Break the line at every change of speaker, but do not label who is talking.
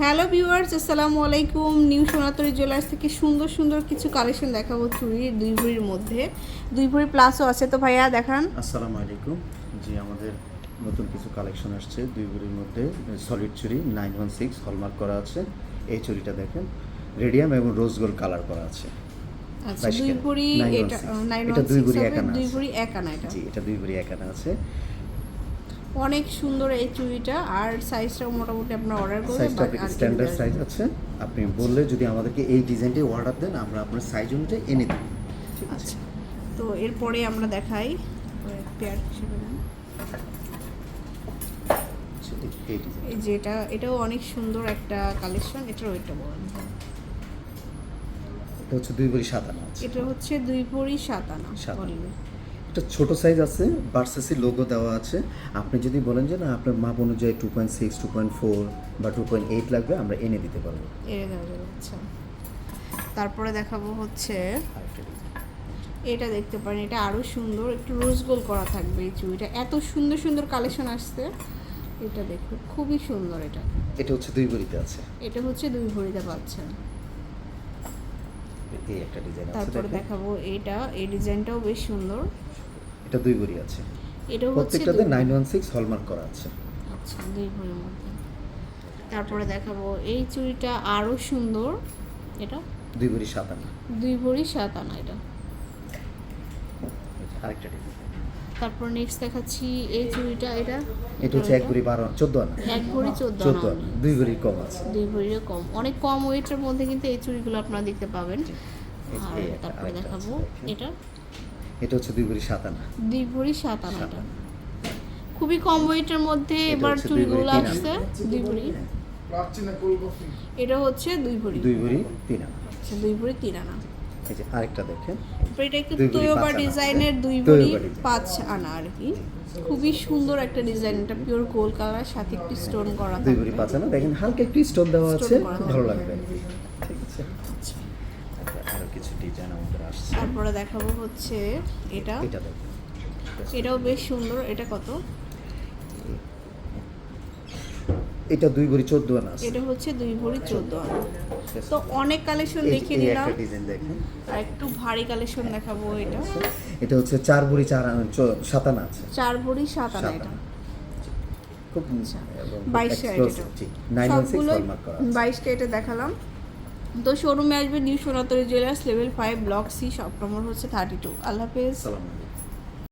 Hello viewers আসসালামু আলাইকুম। New Sonatori jewellers থেকে সুন্দর সুন্দর কিছু কালেকশন দেখাবো চুড়ির দুই ভরির মধ্যে। দুই ভরি প্লাসও আছে তো ভাইয়া দেখান।
আসসালামু আলাইকুম। জি আমাদের নতুন কিছু কালেকশন আসছে দুই ভরির মধ্যে সলিড চুরি নাইন ওয়ান সিক্স হলমার্ক করা আছে। এই চুরিটা দেখেন রেডিয়াম এবং রোজ গোল্ড কালার করা আছে।
আচ্ছা দুই ভরি এটা
এটা দুই ভরি একানা
দুই। ভরি এক আনা এটা।
জি এটা দুই ভরি একানা আছে।
অনেক সুন্দর এই চুড়িটা আর সাইজটাও মোটামুটি আপনার অর্ডার করবেন
সাইজটা স্ট্যান্ডার্ড সাইজ আছে। আপনি বললে যদি আমাদেরকে এই ডিজাইনটি অর্ডার দেন আমরা আপনার সাইজ অনুযায়ী এনে দেব।
আচ্ছা তো এরপরে আমরা দেখাই পেয়ার হিসেবে
এই-
যেটা এটাও অনেক সুন্দর একটা কালেকশন এটার ওইটা বলেন।
এটা হচ্ছে দুই ভরি সাত আনা
এটা হচ্ছে দুই ভরি সাত আনা
আনা। ছোট সাইজ আছে ভার্সেসি লোগো দেওয়া আছে। আপনি যদি বলেন যে না আপনার মাপ অনুযায়ী two point six two point four বা টু পয়েন্ট এইট লাগবে আমরা এনে দিতে পারব।
এড়ে দেওয়া যাবে আচ্ছা। তারপরে দেখাবো হচ্ছে এটা দেখতে পারেন এটা আরও সুন্দর একটু রোজ গোল করা থাকবে এই চুড়িটা। এত সুন্দর সুন্দর কালেকশন আসছে। এটা দেখুন খুবই সুন্দর এটা।
এটা হচ্ছে দুই ভরিতে আছে।
এটা হচ্ছে দুই ভরিতে পাচ্ছেন।
এই একটা ডিজাইন আছে
তারপরে দেখাবো এটা এই ডিজাইনটাও বেশ সুন্দর।
এটা দুই ভরি আছে।
এটা হচ্ছে
প্রত্যেকটাতে নাইন ওয়ান সিক্স হলমার্ক করা আছে।
আচ্ছা দুই ভরির মধ্যে। তারপরে দেখাবো এই চুড়িটা আরও সুন্দর। এটা?
দুই ভরি সাত আনা।
দুই ভরি সাত আনা এটা।
আরেকটা ডিজাইন।
তারপর নেক্সট দেখাচ্ছি এই চুড়িটা এটা?
এটা হচ্ছে এক ভরি বারো চোদ্দ আনা।
এক ভরি চোদ্দ
চোদ্দ
আনা।
দুই ভরি কম আছে।
দুই ভরিরও কম। অনেক কম ওয়েটের মধ্যে কিন্তু এই চুড়িগুলো আপনারা দেখতে পাবেন। আর তারপরে দেখাবো এটা?
এটা হচ্ছে দুই ভরি সাত আনা।
দুই ভরি সাত আনা।
সাত
এটা
আনা।
খুবই কম ওয়েটের মধ্যে এবার চুড়িগুলো আসছে দুই ভরি। এটা হচ্ছে দুই ভরি।
দুই ভরি তিন আনা।
আচ্ছা দুই ভরি তিন আনা।
এই যে আরেকটা দেখেন।
এটা একটু তোয়োবা ডিজাইনের দুই ভরি পাঁচ আনা আর কি। খুবই সুন্দর একটা ডিজাইন এটা পিওর গোল কালার সাথে একটু স্টোন করা
দুই ভরি পাঁচ আনা। দেখেন হালকা একটু স্টোন দেওয়া আছে ভালো লাগবে ঠিক আছে
আচ্ছা।
তারপর আরও কিছু ডিজাইন আমাদের আসছে।
তারপরে দেখাবো হচ্ছে এটা।
এটা দেখেন
এটাও বেশ সুন্দর। এটা কত?
এটা দুই ভরি চোদ্দ আনা আছে।
এটা হচ্ছে দুই ভরি চোদ্দ আনা। তো অনেক কালেকশন দেখে নিলাম
একটা ডিজাইন দেখেন।
আর একটু ভারী কালেকশন দেখাবো এটা।
এটা হচ্ছে চার ভরি চার আনা সাত আনা আছে।
চার ভরি সাত আনা এটা।
খুব
আচ্ছা।
এবং
বাইশ। বাইশটা এটা দেখালাম। তো শোরুমে আসবে, new Sonatori jewellers level five block C shop number হচ্ছে থার্টি টু আল্লাহ হাফেজ।